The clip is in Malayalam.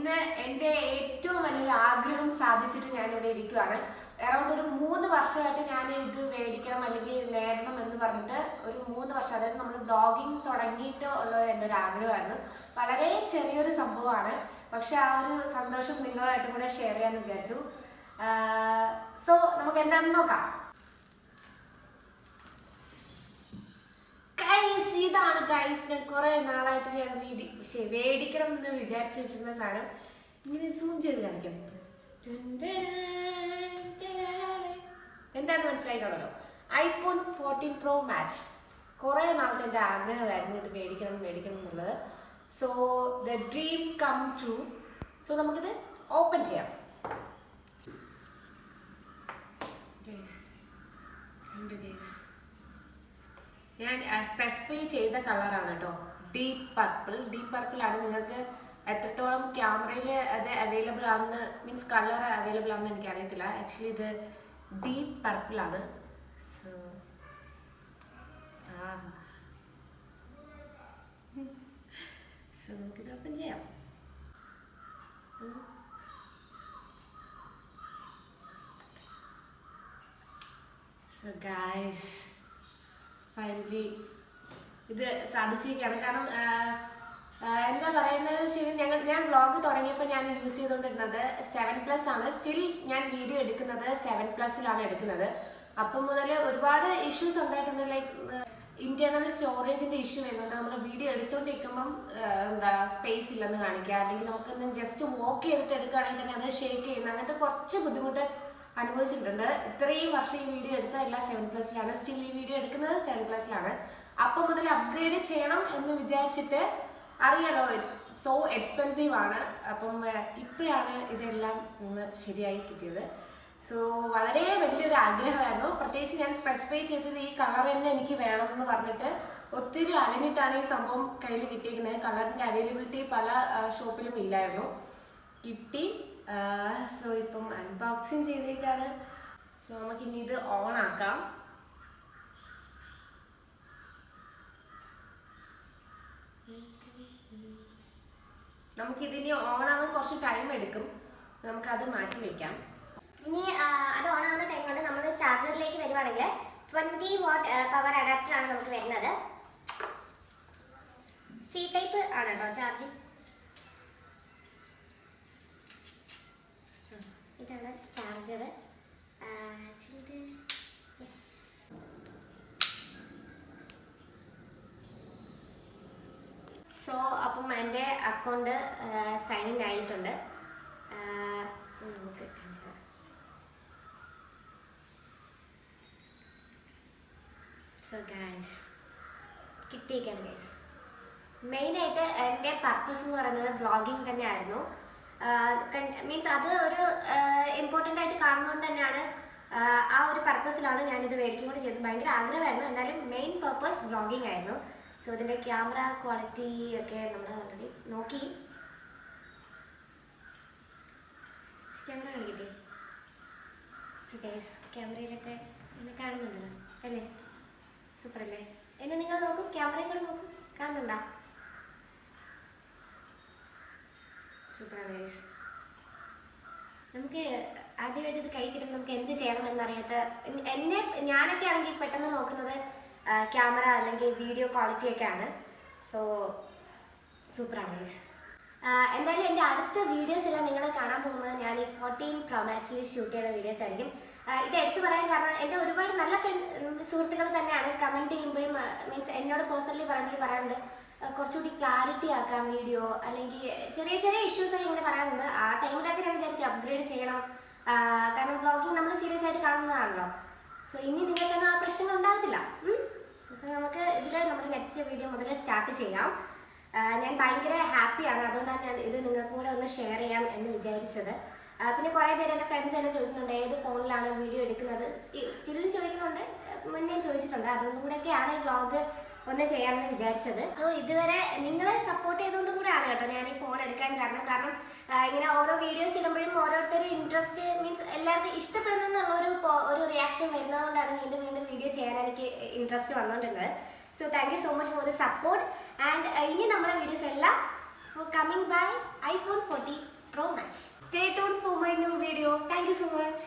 ഇന്ന് എന്റെ ഏറ്റവും വലിയൊരു ആഗ്രഹം സാധിച്ചിട്ട് ഞാൻ ഇവിടെ ഇരിക്കുകയാണ് അറൗണ്ട് ഒരു മൂന്ന് വർഷമായിട്ട് ഞാൻ ഇത് മേടിക്കണം അല്ലെങ്കിൽ നേടണം എന്ന് പറഞ്ഞിട്ട് ഒരു മൂന്ന് വർഷം അതായത് നമ്മൾ ബ്ലോഗിങ് തുടങ്ങിയിട്ട് ഉള്ള എന്റെ ഒരു ആഗ്രഹമായിരുന്നു. വളരെ ചെറിയൊരു സംഭവമാണ്. പക്ഷെ ആ ഒരു സന്തോഷം നിങ്ങളുമായിട്ടും കൂടെ ഷെയർ ചെയ്യാമെന്ന് വിചാരിച്ചു. സോ നമുക്ക് എന്താണെന്ന് നോക്കാം. കൈസ് ഇതാണ് ഗൈസ് ഞാൻ കുറെ നാളായിട്ട് ഞാൻ വീടി പക്ഷേ മേടിക്കണം എന്ന് വിചാരിച്ചു വെച്ചിരുന്ന സാധനം. ഇങ്ങനെ സൂം ചെയ്ത് കാണിക്കാം. എന്താണ് മനസ്സിലായിക്കാണല്ലോ ഐഫോൺ ഫോർട്ടീൻ പ്രോ മാക്സ് കുറേ നാളത്തെ എന്റെ ആഗ്രഹമായിരുന്നു ഇത് മേടിക്കണം മേടിക്കണം എന്നുള്ളത്. So the dream come true so നമുക്കിത് ഓപ്പൺ ചെയ്യാം Guys, കണ്ടു guys. ഞാൻ സ്പെസിഫൈ ചെയ്ത കളറാണ് കേട്ടോ ഡീപ്പ് പർപ്പിൾ ഡീപ്പ് പർപ്പിൾ ആണ് നിങ്ങൾക്ക് എത്രത്തോളം ക്യാമറയിൽ അത് അവൈലബിൾ ആണെന്ന് മീൻസ് കളർ അവൈലബിൾ ആണെന്ന് എനിക്ക് അറിയത്തില്ല ആക്ച്വലി ഇത് ഡീപ്പ് പർപ്പിൾ ആണ്. സോ ആ. സോ ഓപ്പൺ ചെയ്യാം. സോ ഗായ്സ് ഫൈനലി ഇത് സാധിച്ചിരിക്കുകയാണ്. കാരണം എന്താ പറയുന്നത് ശരി ഞങ്ങൾ ഞാൻ വ്ളോഗ് തുടങ്ങിയപ്പോൾ ഞാൻ യൂസ് ചെയ്തുകൊണ്ടിരുന്നത് സെവൻ പ്ലസ് ആണ്. സ്റ്റിൽ ഞാൻ വീഡിയോ എടുക്കുന്നത് സെവൻ പ്ലസ്സിലാണ് എടുക്കുന്നത്. അപ്പം മുതൽ ഒരുപാട് ഇഷ്യൂസ് ഉണ്ടായിട്ടുണ്ട്. ലൈക്ക് ഇന്റേണൽ സ്റ്റോറേജിന്റെ ഇഷ്യൂ വരുന്നുണ്ട്. നമ്മൾ വീഡിയോ എടുത്തുകൊണ്ടിരിക്കുമ്പം എന്താ സ്പേസ് ഇല്ലെന്ന് കാണിക്കുക. അല്ലെങ്കിൽ നമുക്കൊന്ന് ജസ്റ്റ് വോക്ക് ചെയ്തിട്ട് എടുക്കുകയാണെങ്കിൽ തന്നെ അത് ഷേക്ക് ചെയ്യുന്ന അങ്ങനത്തെ കുറച്ച് ബുദ്ധിമുട്ട് അനുഭവിച്ചിട്ടുണ്ട്. ഇത്രയും വർഷം ഈ വീഡിയോ എടുത്ത എല്ലാം സെവൻ പ്ലസിലാണ് സ്റ്റിൽ ഈ വീഡിയോ എടുക്കുന്നത് സെവൻ പ്ലസിലാണ് അപ്പം മുതൽ അപ്ഗ്രേഡ് ചെയ്യണം എന്ന് വിചാരിച്ചിട്ട് അറിയാലോ ഇറ്റ്സ് സോ എക്സ്പെൻസീവ് ആണ്. അപ്പം ഇപ്പോഴാണ് ഇതെല്ലാം ഒന്ന് ശരിയായി കിട്ടിയത്. സോ വളരെ വലിയൊരു ആഗ്രഹമായിരുന്നു. പ്രത്യേകിച്ച് ഞാൻ സ്പെസിഫൈ ചെയ്തത് ഈ കളർ തന്നെ എനിക്ക് വേണം എന്ന് പറഞ്ഞിട്ട് ഒത്തിരി അലഞ്ഞിട്ടാണ് ഈ സംഭവം കയ്യിൽ കിട്ടിയിരിക്കുന്നത് കളറിന്റെ അവൈലബിലിറ്റി പല ഷോപ്പിലും ഇല്ലായിരുന്നു. കിട്ടി. സോ ഇപ്പം അൺബോക്സിങ് ചെയ്തേക്കാണ്. സോ നമുക്ക് ഇനി ഇത് ഓൺ ആക്കാം. നമുക്ക് ഇതിനി ഓൺ ആവാൻ കുറച്ച് ടൈം എടുക്കും. നമുക്കത് മാറ്റി വെക്കാം. ഇനി അത് ഓൺ ആവുന്ന ടൈം കൊണ്ട് നമ്മൾ ചാർജറിലേക്ക് വരുവാണെങ്കിൽ ട്വന്റി വാട്ട് പവർ അഡാപ്റ്റർ ആണ് നമുക്ക് വരുന്നത്. സി ടൈപ്പ് ആണ് കേട്ടോ ചാർജിങ് ഇതാണ് ചാർജർ ആക്ച്വലി സോ അപ്പം എന്റെ അക്കൗണ്ട് സൈൻ ഇൻ ആയിട്ടുണ്ട്. സോ ഗൈസ് കിട്ടിയിരിക്കുകയാണ് ഗൈസ് മെയിനായിട്ട് എന്റെ പർപ്പസ് എന്ന് പറയുന്നത് വ്ളോഗിങ് തന്നെയായിരുന്നു. മീൻസ് അത് ഒരു ഇമ്പോർട്ടന്റ് ആയിട്ട് കാണുന്നതുകൊണ്ട് തന്നെയാണ് ആ, ഒരു പർപ്പസിലാണ് ഞാനിത് മേടിക്കും കൂടി ചെയ്തത്. ഭയങ്കര ആഗ്രഹമായിരുന്നു. എന്നാലും മെയിൻ പർപ്പസ് വ്ളോഗിങ് ആയിരുന്നു. സോ ഇതിന്റെ ക്യാമറ ക്വാളിറ്റി ഒക്കെ നമ്മൾ ഓൾറെഡി നോക്കി. ക്യാമറ കാണിക്കട്ടെ? ക്യാമറയിലൊക്കെ കാണുന്നുണ്ടല്ലോ അല്ലേ? സൂപ്പർ അല്ലേ? എന്നെ നിങ്ങൾ നോക്കും ക്യാമറയും കൂടെ നോക്കും. കാണുന്നുണ്ടോ? സൂപ്പറാണ് ഗൈസ് നമുക്ക് ആദ്യമായിട്ട് ഇത് കൈ കിട്ടുമ്പോൾ നമുക്ക് എന്ത് ചെയ്യണം എന്നറിയാത്ത എന്നെ ഞാനൊക്കെ ആണെങ്കിൽ പെട്ടെന്ന് നോക്കുന്നത് ക്യാമറ അല്ലെങ്കിൽ വീഡിയോ ക്വാളിറ്റി ഒക്കെ ആണ്. സോ സൂപ്പറാണ് ഗൈസ് എന്തായാലും എന്റെ അടുത്ത വീഡിയോസ് എല്ലാം നിങ്ങൾ കാണാൻ പോകുന്നത് ഞാൻ ഈ ഫോർട്ടീൻ പ്രൊമാക്സിൽ ഷൂട്ട് ചെയ്ത വീഡിയോസ് ആയിരിക്കും. ഇത് എടുത്തു പറയാൻ കാരണം എന്റെ ഒരുപാട് നല്ല ഫ്രണ്ട് സുഹൃത്തുക്കൾ തന്നെയാണ് കമന്റ് ചെയ്യുമ്പോഴും മീൻസ് എന്നോട് പേഴ്സണലി പറയുമ്പോഴും പറയാറുണ്ട്. കുറച്ചുകൂടി ക്ലാരിറ്റി ആക്കാം വീഡിയോ അല്ലെങ്കിൽ ചെറിയ ചെറിയ ഇഷ്യൂസ് ഒക്കെ ഇങ്ങനെ പറയാറുണ്ട്. ആ ടൈമിലൊക്കെ ഞാൻ വിചാരിക്കും അപ്ഗ്രേഡ് ചെയ്യണം. കാരണം ബ്ലോഗിങ് നമ്മൾ സീരിയസ് ആയിട്ട് കാണുന്നതാണല്ലോ. സോ ഇനി നിങ്ങൾക്കൊന്നും ആ പ്രശ്നങ്ങൾ ഉണ്ടാകത്തില്ല. അപ്പം നമുക്ക് ഇതിൽ നമ്മൾ നെക്സ്റ്റ് വീഡിയോ മുതൽ സ്റ്റാർട്ട് ചെയ്യാം. ഞാൻ ഭയങ്കര ഹാപ്പിയാണ് അതുകൊണ്ടാണ് ഞാൻ ഇത് നിങ്ങൾക്കും കൂടെ ഒന്ന് ഷെയർ ചെയ്യാം എന്ന് വിചാരിച്ചത്. പിന്നെ കുറേ പേര് എന്റെ ഫ്രണ്ട്സ് എന്നെ ചോദിക്കുന്നുണ്ട് ഏത് ഫോണിലാണ് വീഡിയോ എടുക്കുന്നത്? സ്റ്റിലും ചോദിക്കുന്നുണ്ട്. മുന്നേ ചോദിച്ചിട്ടുണ്ട്. അതുകൊണ്ടും കൂടെയൊക്കെയാണ് ഈ വ്ളോഗ് ഒന്ന് ചെയ്യാമെന്ന് വിചാരിച്ചത്. സോ ഇതുവരെ നിങ്ങളെ സപ്പോർട്ട് ചെയ്തുകൊണ്ടും ആണ് കേട്ടോ ഞാൻ ഈ ഫോൺ എടുക്കാൻ കാരണം. കാരണം ഇങ്ങനെ ഓരോ വീഡിയോസ് ചെയ്യുമ്പോഴും ഓരോരുത്തരും ഇൻട്രസ്റ്റ് മീൻസ് എല്ലാവർക്കും ഇഷ്ടപ്പെടുന്നു എന്നുള്ളൊരു ഒരു റിയാക്ഷൻ വരുന്നതുകൊണ്ടാണ് വീണ്ടും വീണ്ടും വീഡിയോ ചെയ്യാൻ എനിക്ക് interest വന്നുകൊണ്ടിരുന്നത് so thank you so much for the support and ഇനി നമ്മുടെ വീഡിയോസ് എല്ലാം for coming by iPhone forty pro max stay tuned for my new video thank you so much